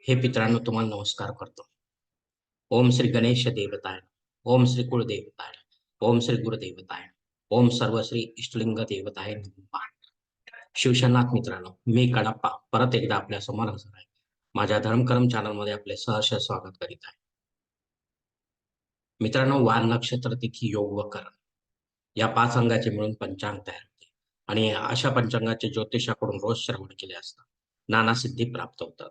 हे पित्रांनो तुम्हाला नमस्कार करतो. ओम श्री गणेश देवताय ओम श्री कुळदेवताय ओम श्री गुरुदेवताय ओम सर्वश्री इष्टलिंग देवताय नमः. शिवशनाथ मित्रांनो मी कडप्पा परत एकदा आपल्यासमोर हजर आहे. माझ्या धर्मकर्म चॅनलमध्ये आपले सहर्ष स्वागत करीत आहे. मित्रांनो वार नक्षत्र तिथी योग व करण. या पाच अंगाचे मिळून पंचांग तयार होते. आणि अशा पंचांगाचे ज्योतिषाकडून रोज श्रवण केले असता नाना सिद्धी प्राप्त होतात.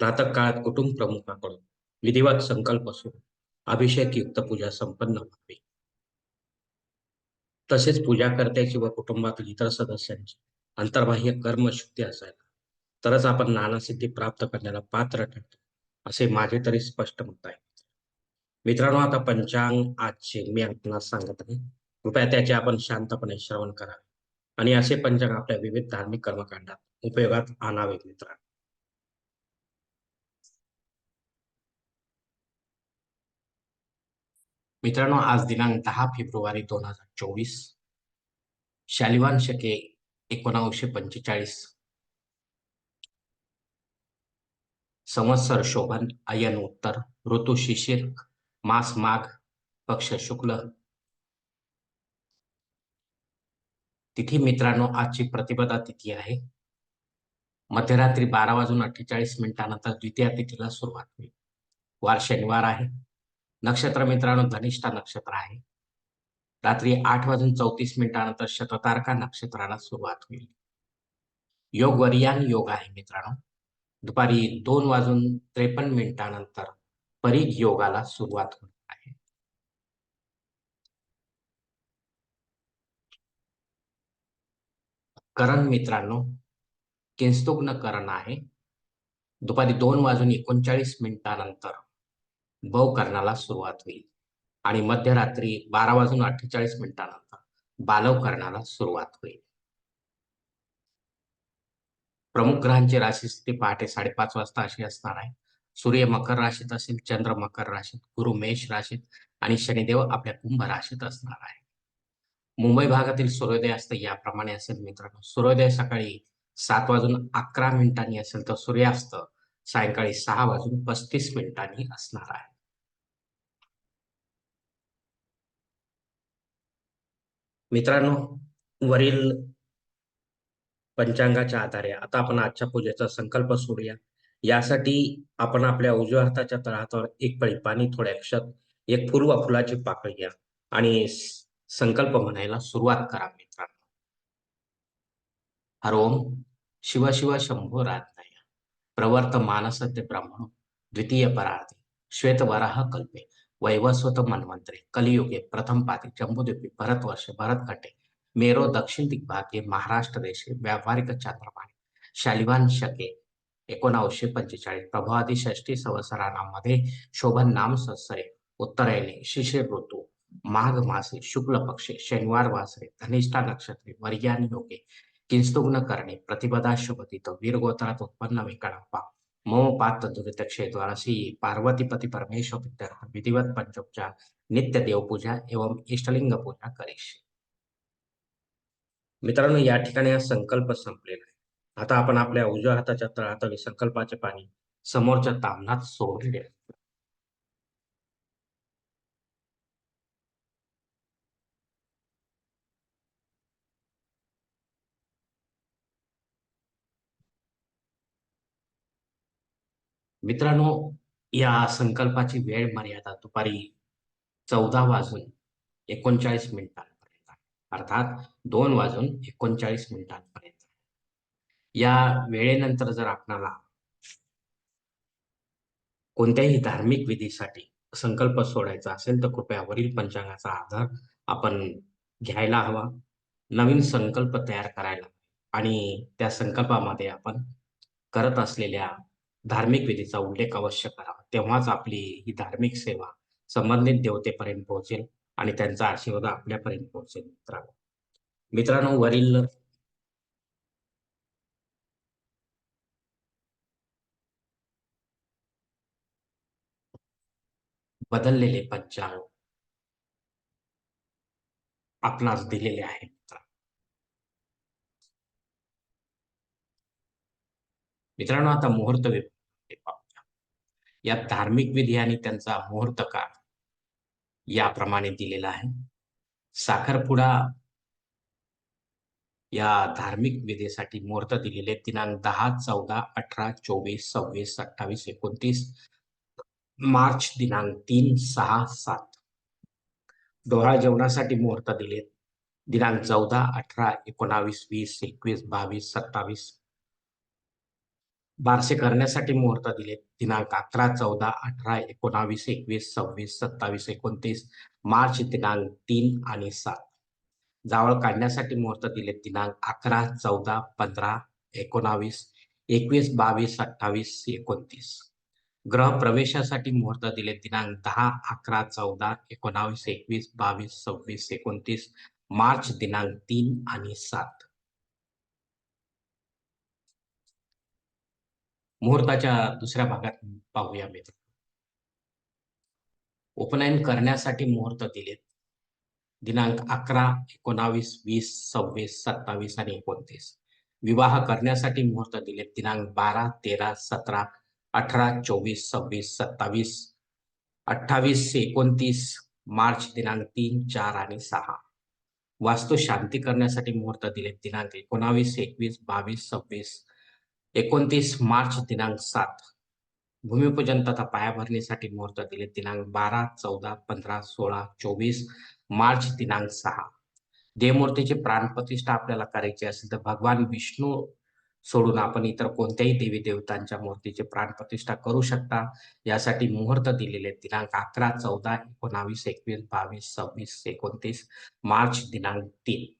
प्रातः काळात कुटुंब प्रमुखाकडून विधिवत संकल्प सुरू अभिषेक युक्त पूजा संपन्न व्हावी. तसेच पूजाकर्त्याची व कुटुंबातील इतर सदस्यांची अंतर्बाह्य कर्मशुद्धी असायला तरच आपण नानासिद्धी प्राप्त करण्याला पात्र ठरतो असे माझे तरी स्पष्ट मत आहे. मित्रांनो आता पंचांग आजचे मी आपणास सांगत आहे. कृपया त्याचे आपण शांतपणे श्रवण करावे आणि असे पंचांग आपल्या विविध धार्मिक कर्मकांडात उपयोगात आणावे मित्रांनो. मित्रांनो आज दिनांक दहा फेब्रुवारी दोन हजार चोवीस. शालिवान शके एकोणावीसशे पंचेचाळीस. संवत्सर शोभन अयन उत्तर ऋतू शिशिर मास माघ पक्ष शुक्ल. तिथी मित्रांनो आजची प्रतिपदा तिथी आहे. मध्यरात्री बारा वाजून अठ्ठेचाळीस मिनिटानंतर द्वितीय तिथीला सुरुवात होईल. वार शनिवार आहे. नक्षत्र मित्रांनो धनिष्ठा नक्षत्र आहे. रात्री आठ वाजून चौतीस मिनिटानंतर शततारका नक्षत्राला सुरुवात होईल. योग वरियान योग आहे मित्रांनो. दुपारी दोन वाजून त्रेपन्न मिनिटानंतर परीघ योगाला सुरुवात होणार आहे. करण मित्रांनो किंस्तुग्न करण आहे. दुपारी दोन वाजून एकोणचाळीस मिनिटानंतर बवकरणाला सुरुवात होईल. आणि मध्यरात्री बारा वाजून अठ्ठेचाळीस मिनिटानंतर बालवकरणाला सुरुवात होईल. प्रमुख ग्रहांची राशी स्थिती पहाटे साडेपाच वाजता अशी असणार आहे. सूर्य मकर राशीत असेल चंद्र मकर राशीत गुरु मेष राशीत आणि शनिदेव आपल्या कुंभ राशीत असणार आहे. मुंबई भागातील सूर्योदय असतं याप्रमाणे असेल मित्रांनो. सूर्योदय सकाळी सात वाजून अकरा मिनिटांनी असेल तर सूर्यास्त सायंकाळी सहा वाजून पस्तीस मिनिटांनी असणार आहे. मित्रांनो वरील पंचांगाच्या आधारे आता आपण आजच्या पूजेचा संकल्प सोडूया. यासाठी आपण आपल्या उजव्या हाताच्या तळहातावर एक पळी पाणी थोड्या क्षत एक पूर्व फुलाची पाकळी घ्या आणि संकल्प म्हणायला सुरुवात करा मित्रांनो. हरोम शिव शिव शंभो राजनय प्रवर्त मानसते ब्राह्मण द्वितीय पराधी श्वेत वराह कल्पे. वैवस्वत मन्वंतरे कलियुगे प्रथम पाते जम्बूद्वीपी भरतवर्ष भरतखंडे मेरो दक्षिण दिग्भागे महाराष्ट्र देशे व्यावहारिक चांद्रमाने शालिवान शके एकोणावीसशे पंचेचाळीस प्रभावादी षष्टी संवत्सरांमध्ये शोभन नाम संवत्सरे उत्तरायणे शिशिर ऋतू माघ मासे शुक्ल पक्षे शनिवार वासरे धनिष्ठा नक्षत्रे वर्यान योगे किंस्तुग्न करणे प्रतिपदा शुभदित वीरगोत्रात उत्पन्न विकळप्पा मम पात दुरित क्षेद्वारसी पार्वतीपती परमेश्वर पितर विधिवत पंचोपचार नित्य देवपूजा एवं इष्टलिंग पूजा करीश मित्रांनो या ठिकाणी हा संकल्प संपलेला आहे. आता आपण आपल्या उजव्या हाताच्या तळातळी संकल्पाचे पाणी समोरच्या तामणात सोडले मित्रांनो या संकल्पाची वेळ मर्यादा दुपारी चौदा वाजून एकोणचाळीस मिनिटांपर्यंत अर्थात दोन वाजून एकोणचाळीस मिनिटांपर्यंत या वेळेनंतर जर आपणाला कोणत्याही धार्मिक विधीसाठी संकल्प सोडायचा असेल तर कृपया वरील पंचांगाचा आधार आपण घ्यायला हवा. नवीन संकल्प तयार करायला आणि त्या संकल्पामध्ये आपण करत असलेल्या धार्मिक विधीचा उल्लेख अवश्य करावा तेव्हाच आपली ही धार्मिक सेवा संबंधित देवतेपर्यंत पोहोचेल आणि त्यांचा आशीर्वाद आपल्यापर्यंत पोहोचेल मित्रांनो. मित्रांनो वरील बदललेले पंचांग आपणास दिलेले आहे मित्रांनो आता मुहूर्त पाहूया या धार्मिक विधी आणि त्यांचा मुहूर्त काळ याप्रमाणे दिलेला आहे. साखरपुडा या धार्मिक विधीसाठी मुहूर्त दिलेले दिनांक दहा चौदा अठरा चोवीस सव्वीस अठ्ठावीस एकोणतीस मार्च दिनांक तीन सहा सात. डोळा जेवणासाठी मुहूर्त दिलेत. दिनांक चौदा अठरा एकोणावीस वीस एकवीस बावीस सत्तावीस बारसे करण्यासाठी मुहूर्त दिले. दिनांक अकरा चौदा अठरा एकोणावीस एकवीस सव्वीस सत्तावीस एकोणतीस मार्च दिनांक तीन आणि सात. जावळ काढण्यासाठी मुहूर्त दिले. दिनांक अकरा चौदा पंधरा एकोणावीस एकवीस बावीस अठ्ठावीस एकोणतीस. ग्रह प्रवेशासाठी मुहूर्त दिले. दिनांक दहा अकरा चौदा एकोणावीस एकवीस बावीस सव्वीस एकोणतीस मार्च दिनांक तीन आणि सात. मुहूर्ताच्या दुसऱ्या भागात पाहूया मित्र. उपनयन करण्यासाठी मुहूर्त दिलेत. दिनांक अकरा एकोणावीस वीस सव्वीस सत्तावीस आणि एकोणतीस. विवाह करण्यासाठी मुहूर्त दिलेत. दिनांक बारा तेरा सतरा अठरा चोवीस सव्वीस सत्तावीस अठ्ठावीस एकोणतीस मार्च दिनांक तीन चार आणि सहा. वास्तू शांती करण्यासाठी मुहूर्त दिलेत. दिनांक एकोणावीस एकवीस बावीस सव्वीस एकोणतीस मार्च दिनांक सात. भूमिपूजन तथा पायाभरणीसाठी मुहूर्त दिले दिनांक बारा चौदा पंधरा सोळा चोवीस मार्च दिनांक सहा. देवमूर्तीची प्राणप्रतिष्ठा आपल्याला करायची असेल तर भगवान विष्णू सोडून आपण इतर कोणत्याही देवी देवतांच्या मूर्तीची प्राणप्रतिष्ठा करू शकता. यासाठी मुहूर्त दिलेले दिनांक अकरा चौदा एकोणावीस एकवीस बावीस सव्वीस एकोणतीस मार्च दिनांक तीन.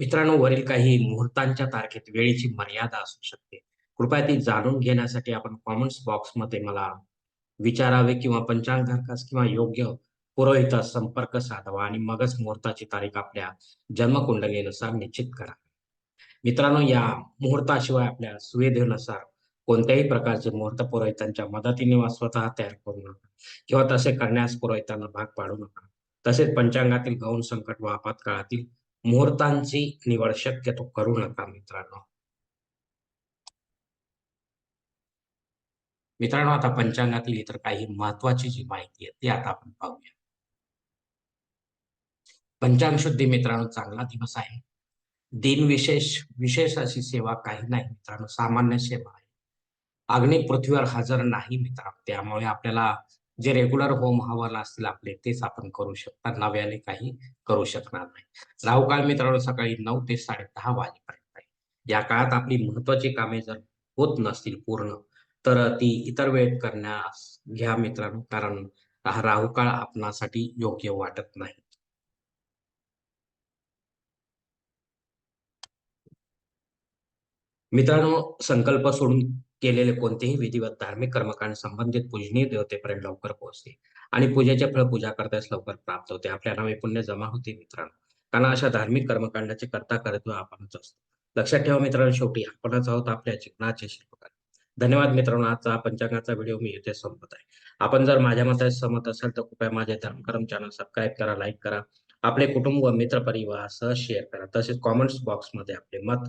मित्रांनो वरील काही मुहूर्तांच्या तारखेत वेळेची मर्यादा असू शकते. कृपया ती जाणून घेण्यासाठी आपण कॉमेंट्स बॉक्समध्ये मला विचारावे किंवा पंचांगधारकास किंवा योग्य पुरोहितास संपर्क साधावा आणि मगच मुहूर्ताची तारीख आपल्या जन्मकुंडलीनुसार निश्चित करा. मित्रांनो या मुहूर्ताशिवाय आपल्या सुविधेनुसार कोणत्याही प्रकारचे मुहूर्त पुरोहितांच्या मदतीने वा स्वतः तयार करू नका किंवा तसे करण्यास पुरोहितांना भाग पाडू नका. तसेच पंचांगातील गौण संकट व आपत्काळातील मुहूर्तांची निवड शक्यतो करू नका मित्रांनो. मित्रांनो आता पंचांगातील इतर काही महत्वाची जी माहिती आहे ती आता आपण पाहूया. पंचांग शुद्धी मित्रांनो चांगला दिवस आहे. दिन विशेष विशेष अशी सेवा काही नाही मित्रांनो सामान्य सेवा आहे. अग्नि पृथ्वीवर हजर नाही मित्रांनो त्यामुळे आपल्याला जे रेग्युलर होम हवाला असतील आपले तेच आपण करू शकता. नव्याने काही करू शकणार नाही. राहू काळ मित्रांनो सकाळी नऊ ते साडे दहा वाजेपर्यंत आहे. या काळात आपली महत्वाची कामे जर होत नसतील पूर्ण तर ती इतर वेळेत करण्यास घ्या मित्रांनो कारण हा राहू काळ आपणासाठी योग्य वाटत नाही. मित्रांनो संकल्प सोडून केलेले कोणतेही विधिवत धार्मिक कर्मकांड संबंधित पूजनीय देवतेपर्यंत लवकर पोहोचते आणि पूजेचे फळ पूजा करताच लवकर प्राप्त होते. आपल्या नावे पुण्य जमा होते मित्रांनो. कारण अशा धार्मिक कर्मकांडाचे करता करत आपणच असतो. लक्षात ठेवा मित्रांनो शेवटी आपणच आहोत आपल्या जीवनाचे शिल्पकार. धन्यवाद मित्रांनो आजचा पंचांगाचा व्हिडिओ मी इथे संपत आहे. आपण जर माझ्या मताचे सहमत असाल तर कृपया माझे धर्मकर्म चॅनल सबस्क्राईब करा लाईक करा. आपले कुटुंब व मित्र परिवारासह शेअर करा. तसेच कॉमेंट्स बॉक्समध्ये आपले मत